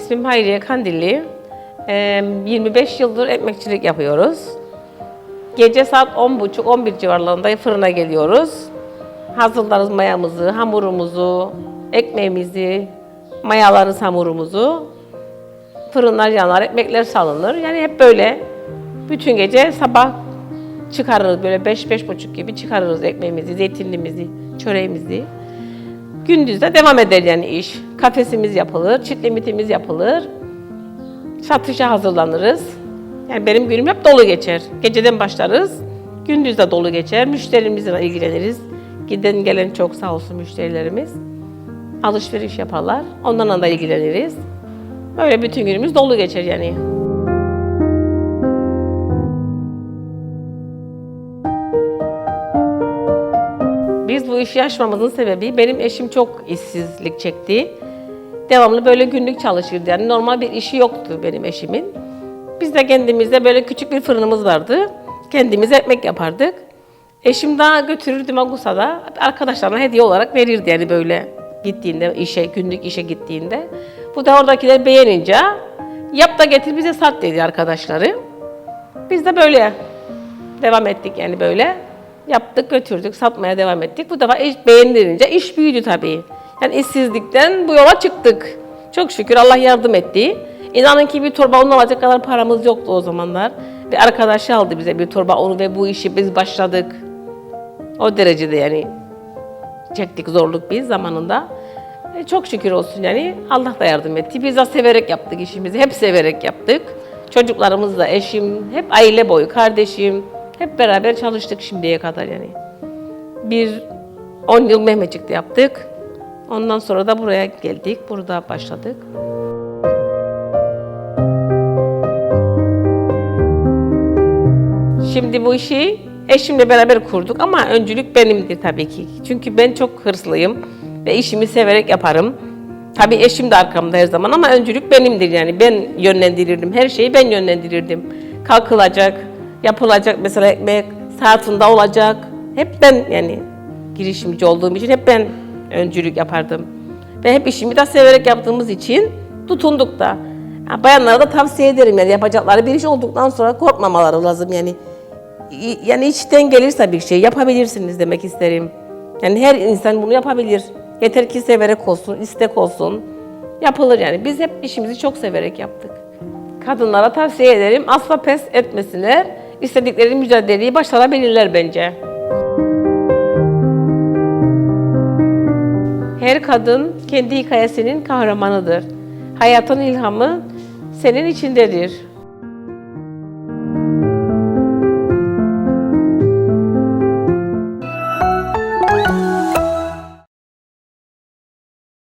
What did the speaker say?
ismim Hayriye Kandilli. Ee, 25 yıldır ekmekçilik yapıyoruz. Gece saat 10.30-11 civarlarında fırına geliyoruz. Hazırlarız mayamızı, hamurumuzu, ekmeğimizi, mayalarız hamurumuzu. Fırınlar yanar, ekmekler salınır. Yani hep böyle bütün gece sabah çıkarırız böyle 5-5.30 gibi çıkarırız ekmeğimizi, zeytinliğimizi, çöreğimizi. Gündüz de devam eder yani iş. Kafesimiz yapılır, çit limitimiz yapılır. Satışa hazırlanırız. Yani benim günüm hep dolu geçer. Geceden başlarız, gündüz de dolu geçer. Müşterimizle ilgileniriz. Giden gelen çok sağ olsun müşterilerimiz. Alışveriş yaparlar, onlarla da ilgileniriz. Böyle bütün günümüz dolu geçer yani. Biz bu işi açmamızın sebebi benim eşim çok işsizlik çekti. Devamlı böyle günlük çalışırdı. Yani normal bir işi yoktu benim eşimin. Biz de kendimizde böyle küçük bir fırınımız vardı. Kendimiz ekmek yapardık. Eşim daha götürürdü Magusa'da. Arkadaşlarına hediye olarak verirdi yani böyle gittiğinde işe, günlük işe gittiğinde. Bu da oradakiler beğenince yap da getir bize sat dedi arkadaşları. Biz de böyle devam ettik yani böyle. Yaptık, götürdük, satmaya devam ettik. Bu defa iş beğenilince iş büyüdü tabii. Yani işsizlikten bu yola çıktık. Çok şükür Allah yardım etti. İnanın ki bir torba un alacak kadar paramız yoktu o zamanlar. Bir arkadaş aldı bize bir torba unu ve bu işi biz başladık. O derecede yani çektik zorluk biz zamanında. E, çok şükür olsun yani Allah da yardım etti. Biz de severek yaptık işimizi. Hep severek yaptık. Çocuklarımız da eşim, hep aile boyu, kardeşim. Hep beraber çalıştık şimdiye kadar yani. Bir 10 yıl Mehmetçik'te yaptık. Ondan sonra da buraya geldik. Burada başladık. Şimdi bu işi eşimle beraber kurduk ama öncülük benimdir tabii ki. Çünkü ben çok hırslıyım ve işimi severek yaparım. Tabii eşim de arkamda her zaman ama öncülük benimdir yani. Ben yönlendirirdim. Her şeyi ben yönlendirirdim. Kalkılacak, yapılacak mesela ekmek saatinde olacak. Hep ben yani girişimci olduğum için hep ben öncülük yapardım. Ve hep işimi de severek yaptığımız için tutunduk da. Ha, Bayanlara da tavsiye ederim yani yapacakları bir iş olduktan sonra korkmamaları lazım yani. Yani içten gelirse bir şey yapabilirsiniz demek isterim. Yani her insan bunu yapabilir. Yeter ki severek olsun, istek olsun. Yapılır yani. Biz hep işimizi çok severek yaptık. Kadınlara tavsiye ederim. Asla pes etmesinler. İstedikleri mücadeleyi başarabilirler bence. Her kadın kendi hikayesinin kahramanıdır. Hayatın ilhamı senin içindedir.